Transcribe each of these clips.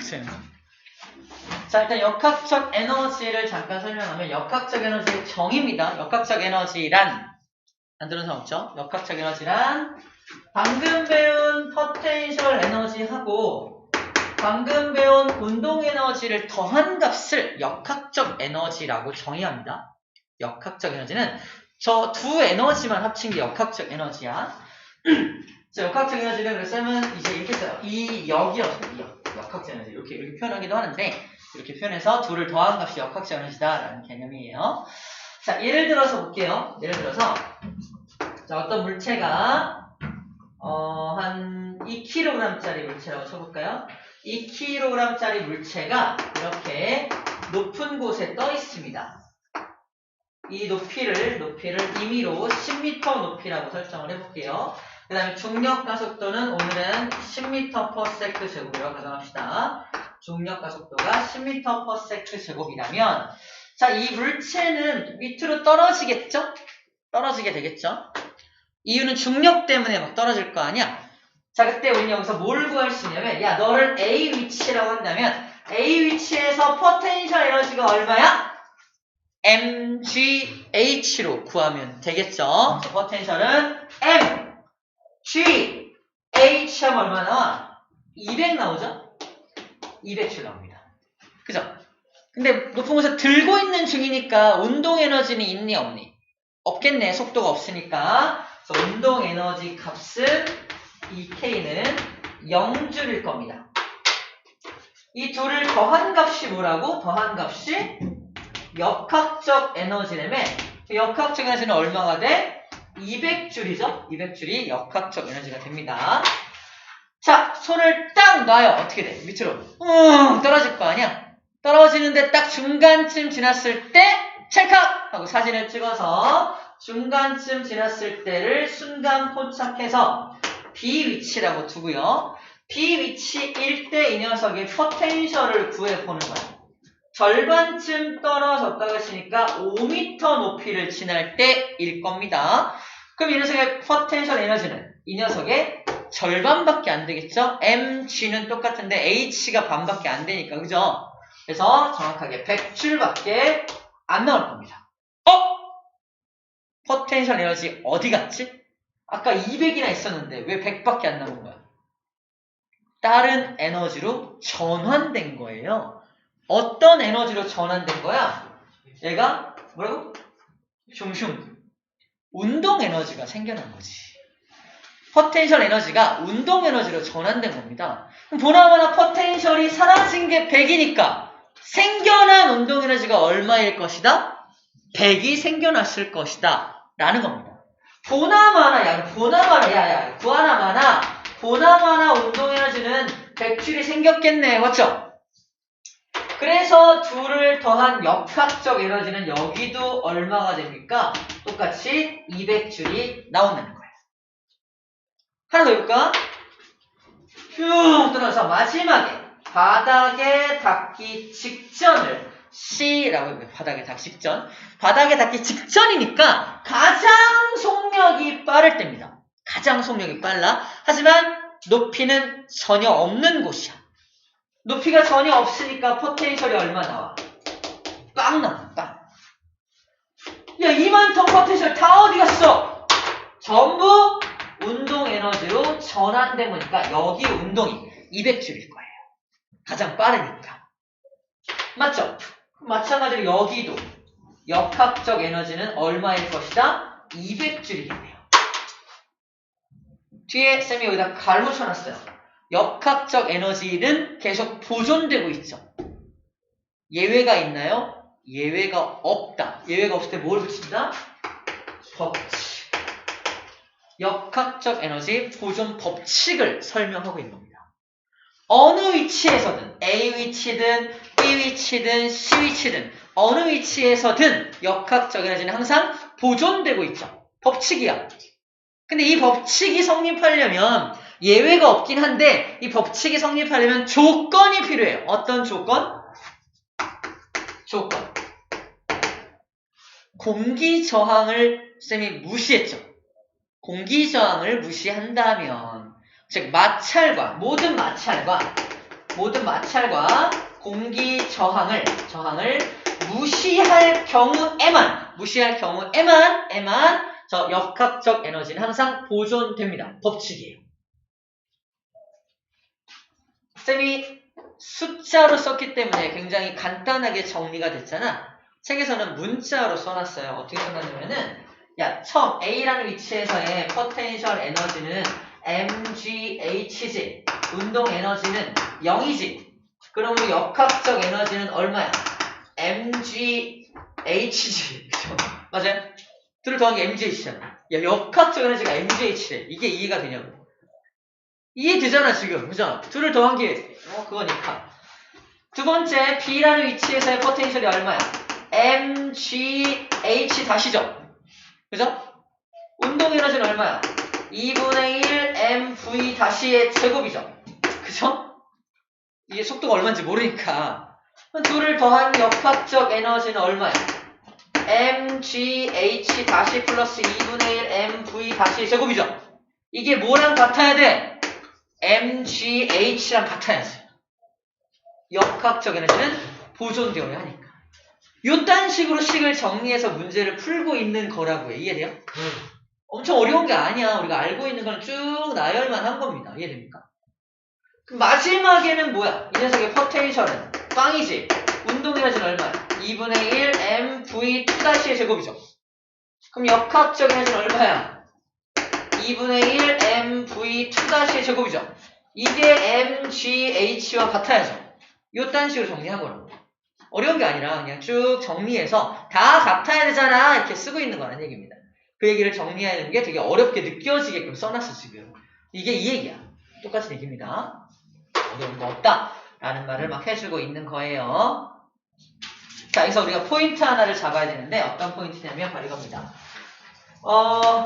역학적 에너지. 자, 일단 역학적 에너지를 잠깐 설명하면 역학적 에너지의 정의입니다. 역학적 에너지란 안 들은 사람 없죠? 역학적 에너지란 방금 배운 포텐셜 에너지하고 방금 배운 운동 에너지를 더한 값을 역학적 에너지라고 정의합니다. 역학적 에너지는 저 두 에너지만 합친 게 역학적 에너지야. 자, 역학적 에너지는 그래서 쌤은 이제 이렇게 써요. 이 역이어서 이 역, 에너지 이렇게 이렇게 표현하기도 하는데 이렇게 표현해서 둘을 더한 값이 역학적 에너지다라는 개념이에요. 자, 예를 들어서 볼게요. 예를 들어서 자, 어떤 물체가 어, 한 2kg짜리 물체라고 쳐볼까요? 2kg짜리 물체가 이렇게 높은 곳에 떠 있습니다. 이 높이를 높이를 임의로 10m 높이라고 설정을 해볼게요. 그 다음에 중력 가속도는 오늘은 10m per sec 제곱이라고 가정합시다. 중력 가속도가 10m per sec 제곱이라면 자, 이 물체는 밑으로 떨어지겠죠? 떨어지게 되겠죠? 이유는 중력 때문에 막 떨어질 거 아니야? 자, 그때 우리는 여기서 뭘 구할 수 있냐면 야, 너를 A 위치라고 한다면 A 위치에서 포텐셜 에너지가 얼마야? mgh로 구하면 되겠죠? 자, 포텐셜은 m g h 하면 얼마 나와? 200 나오죠? 200줄 나옵니다. 그죠? 근데 높은 곳에 들고 있는 중이니까 운동 에너지는 있니 없니? 없겠네. 속도가 없으니까. 그래서 운동 에너지 값은 이 k는 0줄일 겁니다. 이 둘을 더한 값이 뭐라고? 더한 값이 역학적 에너지라며 그 역학적 에너지는 얼마가 돼? 200줄이죠? 200줄이 역학적 에너지가 됩니다. 자, 손을 딱 놔요. 어떻게 돼? 밑으로. 웅! 떨어질 거 아니야? 떨어지는데 딱 중간쯤 지났을 때 찰칵! 하고 사진을 찍어서 중간쯤 지났을 때를 순간 포착해서 B 위치라고 두고요. B 위치일 때 이 녀석의 포텐셜을 구해보는 거예요. 절반쯤 떨어졌다고 했으니까 5m 높이를 지날 때일 겁니다. 그럼 이 녀석의 포텐셜 에너지는 이 녀석의 절반밖에 안 되겠죠? mg는 똑같은데 h가 반밖에 안 되니까 그죠? 그래서 정확하게 100줄밖에 안 나올 겁니다. 어? 포텐셜 에너지 어디 갔지? 아까 200이나 있었는데 왜 100밖에 안 남은 거야? 다른 에너지로 전환된 거예요. 어떤 에너지로 전환된 거야? 얘가 뭐라고? 슝슝. 운동 에너지가 생겨난 거지. 포텐셜 에너지가 운동 에너지로 전환된 겁니다. 보나마나 포텐셜이 사라진 게 100이니까 생겨난 운동 에너지가 얼마일 것이다? 100이 생겨났을 것이다. 라는 겁니다. 보나마나, 야, 보나마나, 야, 야, 구하나마나, 보나마나 운동 에너지는 100줄이 생겼겠네. 맞죠? 그래서 둘을 더한 역학적 에너지는 여기도 얼마가 됩니까? 똑같이 200줄이 나온다는 거예요. 하나 더 해볼까? 쭉 들어서 마지막에 바닥에 닿기 직전을 C라고 해요. 바닥에 닿기 직전. 바닥에 닿기 직전이니까 가장 속력이 빠를 때입니다. 가장 속력이 빨라. 하지만 높이는 전혀 없는 곳이야. 높이가 전혀 없으니까 포텐셜이 얼마 나와? 빵 나와, 빵. 야, 이만 ton 포텐셜 다 어디 갔어? 전부 운동 에너지로 전환된 거니까 여기 운동이 200줄일 거예요. 가장 빠르니까. 맞죠? 마찬가지로 여기도 역학적 에너지는 얼마일 것이다? 200줄이겠네요. 뒤에 쌤이 여기다 갈 묻혀놨어요. 역학적 에너지는 계속 보존되고 있죠. 예외가 있나요? 예외가 없다. 예외가 없을 때 뭘 붙인다? 법칙. 역학적 에너지 보존 법칙을 설명하고 있는 겁니다. 어느 위치에서든 A 위치든 B 위치든 C 위치든 어느 위치에서든 역학적 에너지는 항상 보존되고 있죠. 법칙이야. 근데 이 법칙이 성립하려면 예외가 없긴 한데 이 법칙이 성립하려면 조건이 필요해요. 어떤 조건? 조건. 공기 저항을 쌤이 무시했죠. 공기 저항을 무시한다면 즉 마찰과 모든 마찰과 모든 마찰과 공기 저항을 저항을 무시할 경우에만 무시할 경우에만 에만 저 역학적 에너지는 항상 보존됩니다. 법칙이에요. 쌤이 숫자로 썼기 때문에 굉장히 간단하게 정리가 됐잖아. 책에서는 문자로 써놨어요. 어떻게 써놨냐면은 야 처음 A라는 위치에서의 포텐셜 에너지는 mgh지 운동 에너지는 0이지 그러면 역학적 에너지는 얼마야? mgh지? 맞아요? 둘을 더한 게 mgh잖아 야 역학적 에너지가 mgh래 이게 이해가 되냐고 이해되잖아 지금 그죠? 둘을 더한 게 어, 그거니까 두 번째 B라는 위치에서의 포텐셜이 얼마야? mgh 다시죠 그죠? 운동 에너지는 얼마야? 2분의 1 mv 다시의 제곱이죠. 그죠? 이게 속도가 얼마인지 모르니까 둘을 더한 역학적 에너지는 얼마야? mgh 다시 플러스 2분의 1 mv 다시의 제곱이죠. 이게 뭐랑 같아야 돼? Mgh랑 같아야지. 역학적 에너지는 보존되어야 하니까. 요딴 식으로 식을 정리해서 문제를 풀고 있는 거라고요. 이해돼요? 엄청 어려운 게 아니야. 우리가 알고 있는 건 쭉 나열만 한 겁니다. 이해됩니까? 마지막에는 뭐야? 이 녀석의 포텐셜은 빵이지. 운동 에너지는 얼마야? 2분의 1 mv 2-의 제곱이죠. 그럼 역학적 에너지는 얼마야? 2분의 1 mv 2-의 제곱이죠. 이게 mgh와 같아야죠. 요딴 식으로 정리한 거라고. 어려운 게 아니라 그냥 쭉 정리해서 다 같아야 되잖아. 이렇게 쓰고 있는 거라는 얘기입니다. 그 얘기를 정리하는 게 되게 어렵게 느껴지게끔 써놨어, 지금. 이게 이 얘기야. 똑같은 얘기입니다. 어려운 거 없다. 라는 말을 막 해주고 있는 거예요. 자, 여기서 우리가 포인트 하나를 잡아야 되는데, 어떤 포인트냐면 바로 이겁니다. 어,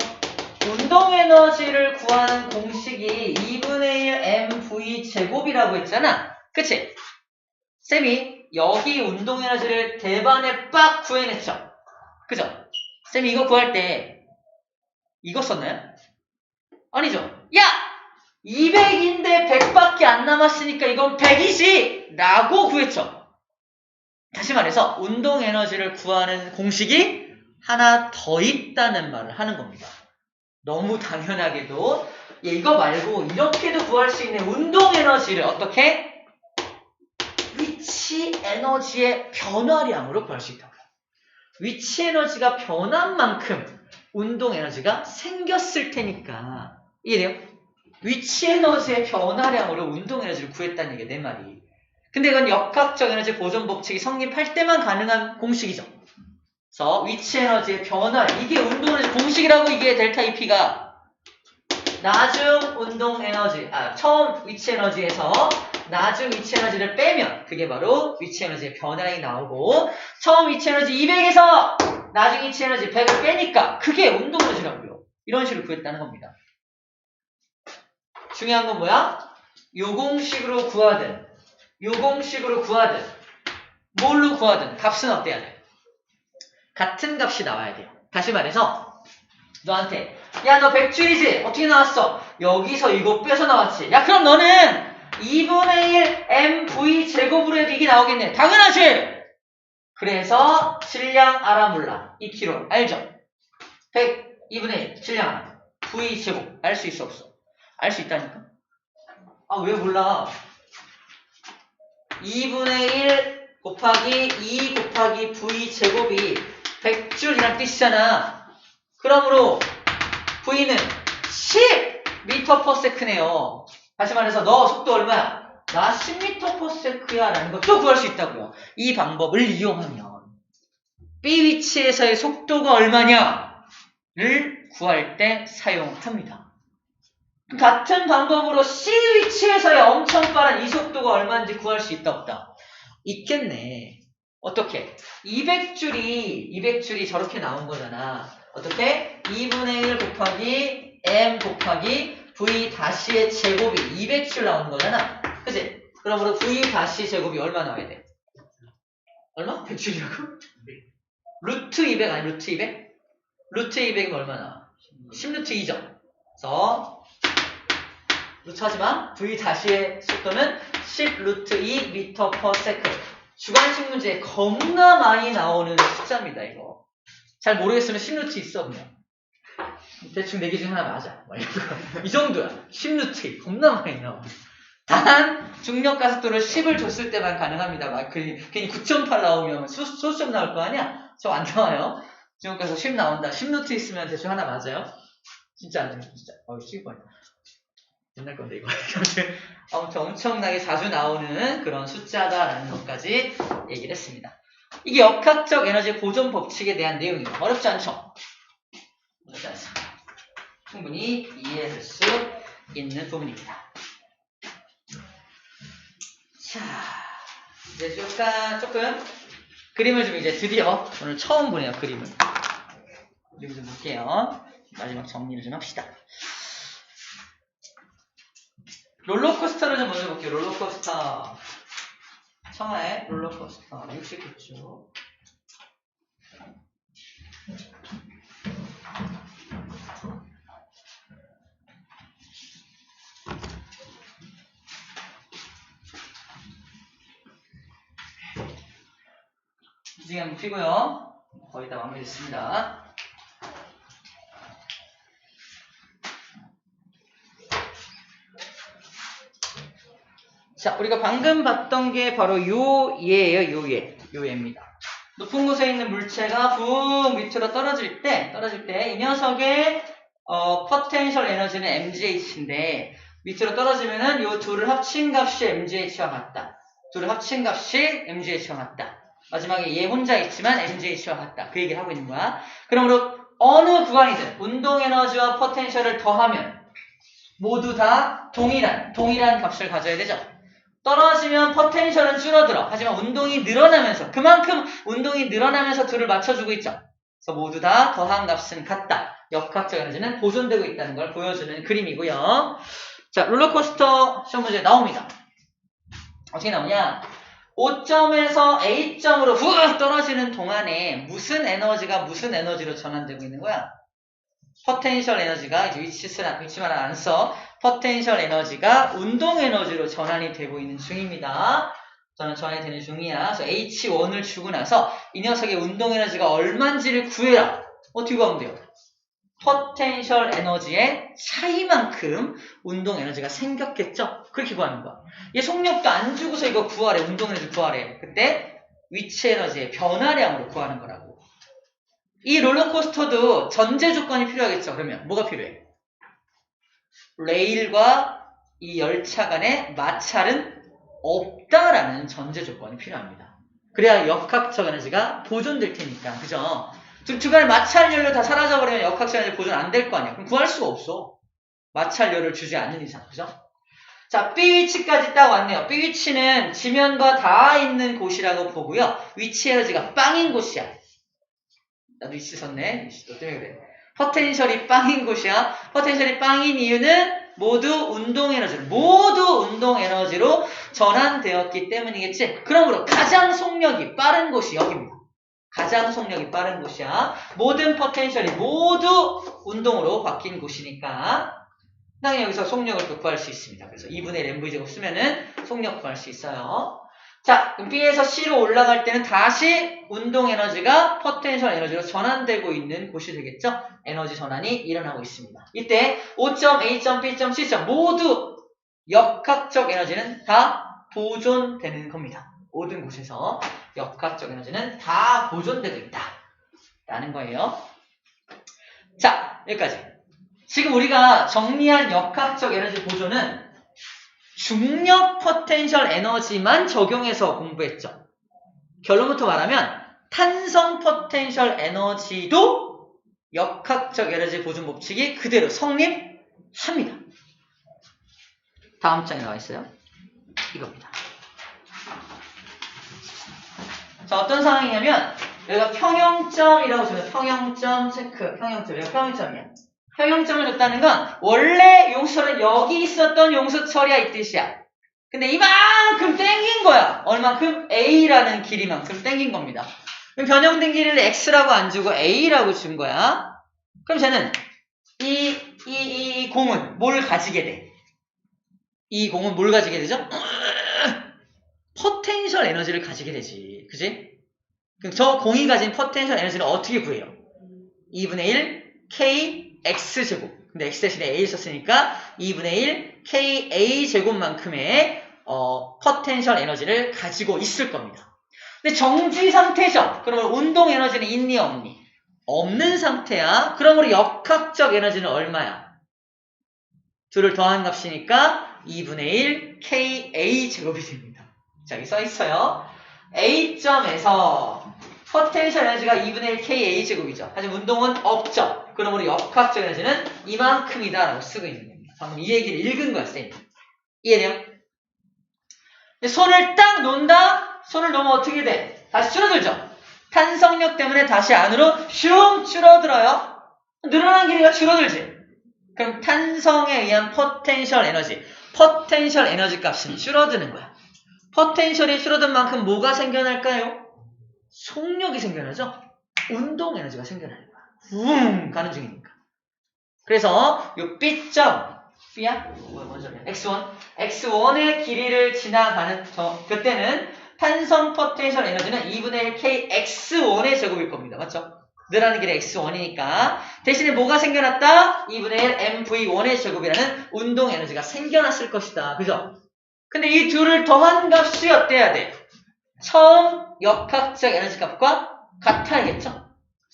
운동 에너지를 구하는 공식이 2분의 1 mv 제곱이라고 했잖아. 그치? 쌤이 여기 운동 에너지를 대반에 빡 구해냈죠. 그죠? 쌤이 이거 구할 때 이거 썼나요? 아니죠. 야! 200인데 100밖에 안 남았으니까 이건 100이지! 라고 구했죠. 다시 말해서 운동 에너지를 구하는 공식이 하나 더 있다는 말을 하는 겁니다. 너무 당연하게도 예, 이거 말고 이렇게도 구할 수 있는 운동 에너지를 어떻게? 위치 에너지의 변화량으로 구할 수 있다고요. 위치 에너지가 변한 만큼 운동 에너지가 생겼을 테니까 이해돼요? 위치 에너지의 변화량으로 운동 에너지를 구했다는 얘기야 내 말이 근데 이건 역학적 에너지 보존 법칙이 성립할 때만 가능한 공식이죠 그래서 위치 에너지의 변화 이게 운동 에너지 공식이라고 이게 델타 EP가 나중 운동 에너지 아 처음 위치 에너지에서 나중 위치 에너지를 빼면 그게 바로 위치 에너지의 변화량이 나오고 처음 위치 에너지 200에서 나중 위치 에너지 100을 빼니까 그게 운동 에너지라고요. 이런 식으로 구했다는 겁니다. 중요한 건 뭐야? 요 공식으로 구하든 요 공식으로 구하든 뭘로 구하든 값은 어때야 돼? 같은 값이 나와야 돼요. 다시 말해서 너한테 야너 100줄이지? 어떻게 나왔어? 여기서 이거 빼서 나왔지. 야 그럼 너는 2분의 1 mv 제곱으로 해도 이게 나오겠네. 당연하지. 그래서 질량 알아 몰라. 2kg 알죠? 100 2분의 1 질량 알아. v 제곱 알 수 있어 없어? 알 수 있다니까. 아 왜 몰라? 2분의 1 곱하기 2 곱하기 v 제곱이 100줄이란 뜻이잖아. 그러므로 v는 10m per sec네요. 다시 말해서 너 속도 얼마야? 나 10m per sec야 라는 것도 구할 수 있다고요. 이 방법을 이용하면 B 위치에서의 속도가 얼마냐를 구할 때 사용합니다. 같은 방법으로 C 위치에서의 엄청 빠른 이 속도가 얼마인지 구할 수 있다 없다? 있겠네. 어떻게? 200줄이 200줄이 저렇게 나온 거잖아. 어떻게? 2분의 1 곱하기 m 곱하기 v 다시의 제곱이 200줄 나오는 거잖아. 그치? 그러므로 v 다시 제곱이 얼마 나와야 돼? 얼마? 100줄이라고? 루트 200 아니 루트 200? 루트 200이면 얼마 나와? 10루트 2죠. 그래서 루트 하지만 v 다시의 속도는 10 루트 2 미터 퍼 세컨드. 주관식 문제에 겁나 많이 나오는 숫자입니다, 이거. 잘 모르겠으면 10 루트 있어, 그냥. 대충 4개 중에 하나 맞아. 막 이거. 이 정도야. 10 루트 2. 겁나 많이 나와. 단, 중력 가속도를 10을 줬을 때만 가능합니다. 막 괜히, 괜히 9.8 나오면 소, 소수점 나올 거 아니야? 저 안 나와요. 중력 가속 10 나온다. 10 루트 있으면 대충 하나 맞아요. 진짜 안 돼요, 진짜. 어우, 뻔했다. 옛날 건데, 이거. 아무튼, 엄청나게 자주 나오는 그런 숫자다라는 것까지 얘기를 했습니다. 이게 역학적 에너지 보존 법칙에 대한 내용이에요. 어렵지 않죠? 어렵지 않습니다. 충분히 이해할 수 있는 부분입니다. 자, 이제 조금, 조금 그림을 좀 이제 드디어 오늘 처음 보네요, 그림을. 그림 좀 볼게요. 마지막 정리를 좀 합시다. 롤러코스터를 좀 먼저 볼게요. 롤러코스터. 청하의 롤러코스터. 69초. 이중에 한번 피고요. 거의 다 마무리됐습니다. 자, 우리가 방금 봤던 게 바로 요 얘예요, 요 얘. 요 얘입니다. 높은 곳에 있는 물체가 붕 밑으로 떨어질 때, 떨어질 때 이 녀석의 어, 포텐셜 에너지는 mgh인데 밑으로 떨어지면은 요 둘을 합친 값이 mgh와 같다. 둘을 합친 값이 mgh와 같다. 마지막에 얘 혼자 있지만 mgh와 같다. 그 얘기를 하고 있는 거야. 그러므로 어느 구간이든 운동 에너지와 포텐셜을 더하면 모두 다 동일한 동일한 값을 가져야 되죠. 떨어지면 포텐셜은 줄어들어. 하지만 운동이 늘어나면서 그만큼 운동이 늘어나면서 둘을 맞춰주고 있죠. 그래서 모두 다 더한 값은 같다. 역학적 에너지는 보존되고 있다는 걸 보여주는 그림이고요. 자, 롤러코스터 시험 문제 나옵니다. 어떻게 나오냐? 5점에서 A점으로 훅 떨어지는 동안에 무슨 에너지가 무슨 에너지로 전환되고 있는 거야? 포텐셜 에너지가 이제 위치스나 위치만 안 써. 포텐셜 에너지가 운동 에너지로 전환이 되고 있는 중입니다. 저는 전환이 되는 중이야. 그래서 H1을 주고 나서 이 녀석의 운동 에너지가 얼만지를 구해라. 어떻게 구하면 돼요? 포텐셜 에너지의 차이만큼 운동 에너지가 생겼겠죠? 그렇게 구하는 거야. 얘 속력도 안 주고서 이거 구하래. 운동 에너지 구하래. 그때 위치 에너지의 변화량으로 구하는 거라고. 이 롤러코스터도 전제 조건이 필요하겠죠. 그러면 뭐가 필요해? 레일과 이 열차 간의 마찰은 없다라는 전제 조건이 필요합니다. 그래야 역학적 에너지가 보존될 테니까. 그죠? 두 중간에 마찰열로 다 사라져버리면 역학적 에너지 보존 안 될 거 아니야. 그럼 구할 수가 없어. 마찰열을 주지 않는 이상. 그죠? 자, B 위치까지 딱 왔네요. B 위치는 지면과 닿아 있는 곳이라고 보고요. 위치 에너지가 빵인 곳이야. 나도 위치 섰네. 위치 너 때문에 그래. 포텐셜이 빵인 곳이야. 포텐셜이 빵인 이유는 모두 운동 에너지, 모두 운동 에너지로 전환되었기 때문이겠지. 그러므로 가장 속력이 빠른 곳이 여기입니다. 가장 속력이 빠른 곳이야. 모든 포텐셜이 모두 운동으로 바뀐 곳이니까 당연히 여기서 속력을 또 구할 수 있습니다. 그래서 2분의 mv 제곱 쓰면은 속력 구할 수 있어요. 자, B에서 C로 올라갈 때는 다시 운동 에너지가 포텐셜 에너지로 전환되고 있는 곳이 되겠죠? 에너지 전환이 일어나고 있습니다. 이때 O점, A점, B점, C점 모두 역학적 에너지는 다 보존되는 겁니다. 모든 곳에서 역학적 에너지는 다 보존되고 있다. 라는 거예요. 자, 여기까지. 지금 우리가 정리한 역학적 에너지 보존은 중력 포텐셜 에너지만 적용해서 공부했죠. 결론부터 말하면 탄성 포텐셜 에너지도 역학적 에너지 보존 법칙이 그대로 성립합니다. 다음 장에 나와 있어요. 이겁니다. 자, 어떤 상황이냐면 여기가 평형점이라고 적어요. 평형점 체크. 평형점. 여기가 평형점이야. 평형점을 줬다는 건 원래 용수철은 여기 있었던 용수철이야 이 뜻이야. 근데 이만큼 땡긴 거야. 얼만큼? A라는 길이만큼 땡긴 겁니다. 그럼 변형된 길이를 X라고 안 주고 A라고 준 거야. 그럼 쟤는 이, 이, 이 공은 뭘 가지게 돼? 이 공은 뭘 가지게 되죠? 포텐셜 에너지를 가지게 되지. 그지? 그럼 저 공이 가진 포텐셜 에너지를 어떻게 구해요? 2분의 1 kx 제곱. 근데 x 대신에 a 썼으니까 2분의 1 ka 제곱만큼의 어, 포텐셜 에너지를 가지고 있을 겁니다. 근데 정지 상태죠. 그러면 운동 에너지는 있니 없니? 없는 상태야. 그러므로 역학적 에너지는 얼마야? 둘을 더한 값이니까 2분의 1 ka 제곱이 됩니다. 자, 여기 써 있어요. A점에서 포텐셜 에너지가 2분의 1 ka 제곱이죠. 하지만 운동은 없죠. 그러므로 역학적 에너지는 이만큼이다 라고 쓰고 있는 겁니다. 방금 이 얘기를 읽은 거야, 쌤이. 이해돼요? 손을 딱 놓는다? 손을 놓으면 어떻게 돼? 다시 줄어들죠? 탄성력 때문에 다시 안으로 슝 줄어들어요. 늘어난 길이가 줄어들지. 그럼 탄성에 의한 포텐셜 에너지, 포텐셜 에너지 값은 줄어드는 거야. 포텐셜이 줄어든 만큼 뭐가 생겨날까요? 속력이 생겨나죠? 운동 에너지가 생겨나는 거야. 웅 가는 중이니까. 그래서 요 B점, B야? 뭐야, 뭔 소리야? X1. X1의 길이를 지나가는 저 그때는 탄성 포텐셜 에너지는 2분의 1 K X1의 제곱일 겁니다. 맞죠? 늘어나는 길이 X1이니까 대신에 뭐가 생겨났다? 2분의 1 MV1의 제곱이라는 운동 에너지가 생겨났을 것이다. 그죠? 근데 이 둘을 더한 값이 어때야 돼? 처음 역학적 에너지 값과 같아야겠죠?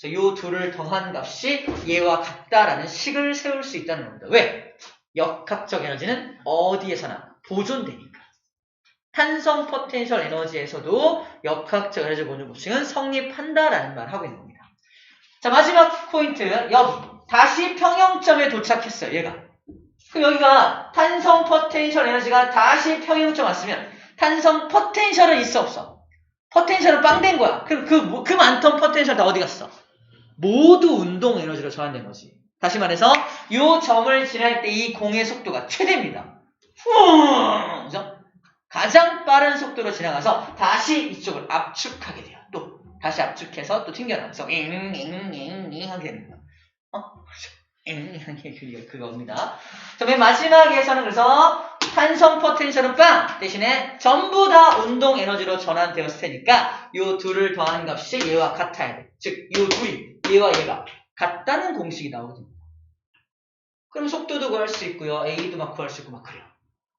그래서 이 둘을 더한 값이 얘와 같다라는 식을 세울 수 있다는 겁니다. 왜? 역학적 에너지는 어디에서나 보존되니까. 탄성 포텐셜 에너지에서도 역학적 에너지 보존 법칙은 성립한다라는 말을 하고 있는 겁니다. 자 마지막 포인트 여기 다시 평형점에 도착했어요. 얘가. 그럼 여기가 탄성 포텐셜 에너지가 다시 평형점 왔으면 탄성 포텐셜은 있어 없어? 포텐셜은 빵 된 거야. 그럼 그, 그 많던 포텐셜 다 어디 갔어? 모두 운동 에너지로 전환된 거지. 다시 말해서 이 점을 지날 때 이 공의 속도가 최대입니다. 후! 그죠? 가장 빠른 속도로 지나가서 다시 이쪽을 압축하게 돼요. 또 다시 압축해서 또 튕겨나가서 잉잉잉잉 하게 거야. 어? 잉 그게 그겁니다. 자, 맨 마지막에서는 그래서 탄성 포텐셜은 빵 대신에 전부 다 운동 에너지로 전환되었을 테니까 이 둘을 더한 값이 얘와 같아야 돼. 즉, 이 둘이 얘와 얘가 같다는 공식이 나오거든요. 그럼 속도도 구할 수 있고요. A도 막 구할 수 있고 막 그래요.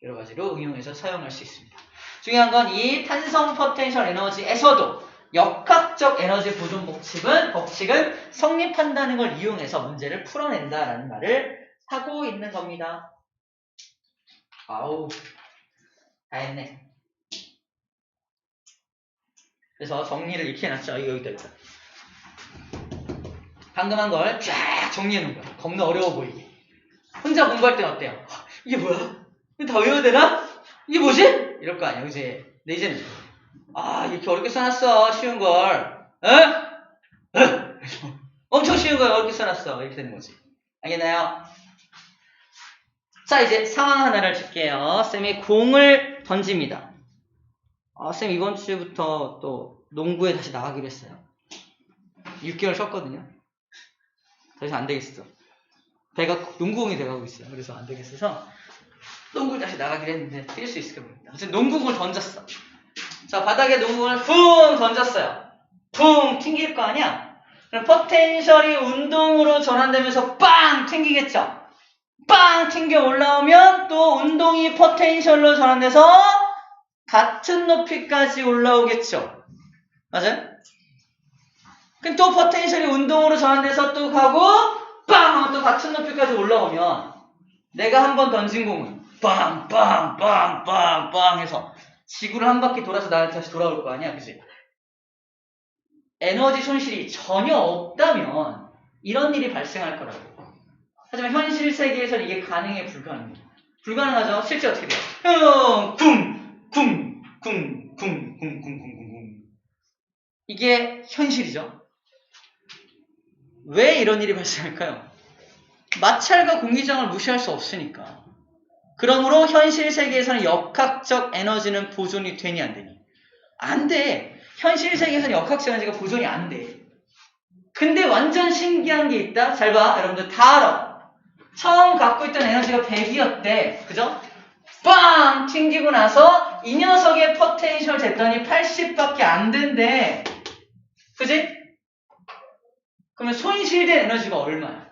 여러 가지로 응용해서 사용할 수 있습니다. 중요한 건 이 탄성 포텐셜 에너지에서도 역학적 에너지 보존 법칙은 법칙은 성립한다는 걸 이용해서 문제를 풀어낸다라는 말을 하고 있는 겁니다. 아우 다 했네. 그래서 정리를 이렇게 해놨죠. 여기다 있다. 방금 한 걸 쫙 정리해 놓은 거야. 겁나 어려워 보이게. 혼자 공부할 땐 어때요? 이게 뭐야? 이거 다 외워야 되나? 이게 뭐지? 이럴 거 아니야, 그지? 근데 이제는 아 이렇게 어렵게 써놨어 쉬운 걸 에? 에? 엄청 쉬운 걸 어렵게 써놨어 이렇게 되는 거지 알겠나요? 자 이제 상황 하나를 줄게요 쌤이 공을 던집니다 아, 쌤 이번 주부터 또 농구에 다시 나가기로 했어요 6개월 쉬었거든요 더 이상 안 되겠어 배가 농구공이 돼가고 있어요 그래서 안 되겠어서 농구를 다시 나가기로 했는데 뛸 수 있을까 모르겠다 어쨌든 농구공을 던졌어 자, 바닥에 농구공을 쿵 던졌어요. 쿵 튕길 거 아니야? 그럼 포텐셜이 운동으로 전환되면서 빵 튕기겠죠? 빵 튕겨 올라오면 또 운동이 포텐셜로 전환돼서 같은 높이까지 올라오겠죠? 맞아요? 또 포텐셜이 운동으로 전환돼서 또 가고 빵 또 같은 높이까지 올라오면 내가 한 번 던진 공은 빵 빵 빵 빵 빵 해서 지구를 한 바퀴 돌아서 나한테 다시 돌아올 거 아니야, 그지? 에너지 손실이 전혀 없다면 이런 일이 발생할 거라고. 하지만 현실 세계에서는 이게 가능해 불가능해요. 불가능하죠? 실제 어떻게 돼요? 쿵, 쿵, 쿵, 쿵, 쿵, 쿵, 쿵, 쿵, 쿵. 이게 현실이죠. 왜 이런 일이 발생할까요? 마찰과 공기장을 무시할 수 없으니까. 그러므로 현실 세계에서는 역학적 에너지는 보존이 되니 안 되니? 안 돼. 현실 세계에서는 역학적 에너지가 보존이 안 돼. 근데 완전 신기한 게 있다. 잘 봐. 여러분들 다 알아. 처음 갖고 있던 에너지가 100이었대. 그죠? 빵! 튕기고 나서 이 녀석의 포텐셜 됐더니 80밖에 안 된대. 그지? 그러면 손실된 에너지가 얼마야?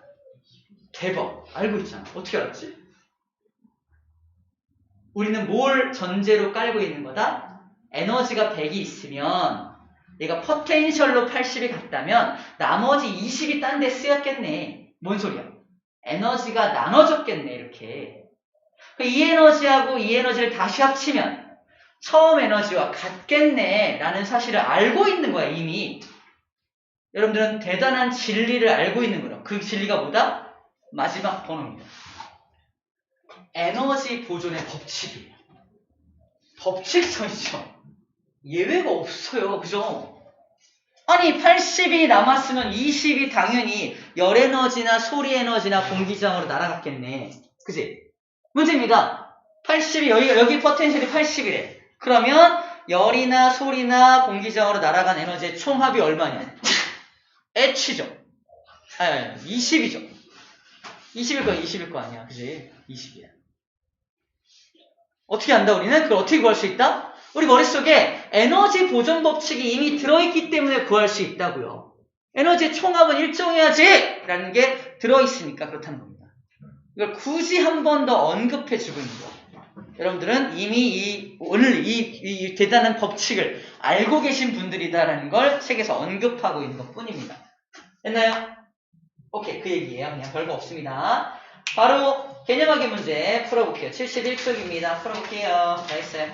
대박. 알고 있잖아. 어떻게 알았지? 우리는 뭘 전제로 깔고 있는 거다? 에너지가 100이 있으면 얘가 포텐셜로 80이 갔다면 나머지 20이 딴 데 쓰였겠네. 뭔 소리야? 에너지가 나눠졌겠네, 이렇게. 그이 에너지하고 이 에너지를 다시 합치면 처음 에너지와 같겠네, 라는 사실을 알고 있는 거야, 이미. 여러분들은 대단한 진리를 알고 있는 거예요. 그 진리가 뭐다? 마지막 번호입니다. 에너지 보존의 법칙이에요. 법칙성이죠. 예외가 없어요. 그죠? 아니 80이 남았으면 20이 당연히 열 에너지나 소리 에너지나 공기장으로 날아갔겠네. 그지? 문제입니다. 80이 여기, 여기 포텐셜이 80이래. 그러면 열이나 소리나 공기장으로 날아간 에너지의 총합이 얼마냐? H죠. 아니, 아니 20이죠. 20일 거 20일 거 아니야. 그지? 20이야. 어떻게 한다 우리는? 그걸 어떻게 구할 수 있다? 우리 머릿속에 에너지 보존 법칙이 이미 들어있기 때문에 구할 수 있다고요. 에너지의 총합은 일정해야지! 라는 게 들어있으니까 그렇다는 겁니다. 이걸 굳이 한 번 더 언급해 주고 있는 거예요. 여러분들은 이미 이, 오늘 이, 이 대단한 법칙을 알고 계신 분들이다라는 걸 책에서 언급하고 있는 것 뿐입니다. 됐나요? 오케이. 그 얘기예요. 그냥 별거 없습니다. 바로 개념학의 문제 풀어볼게요. 71쪽입니다. 풀어볼게요. 나이스.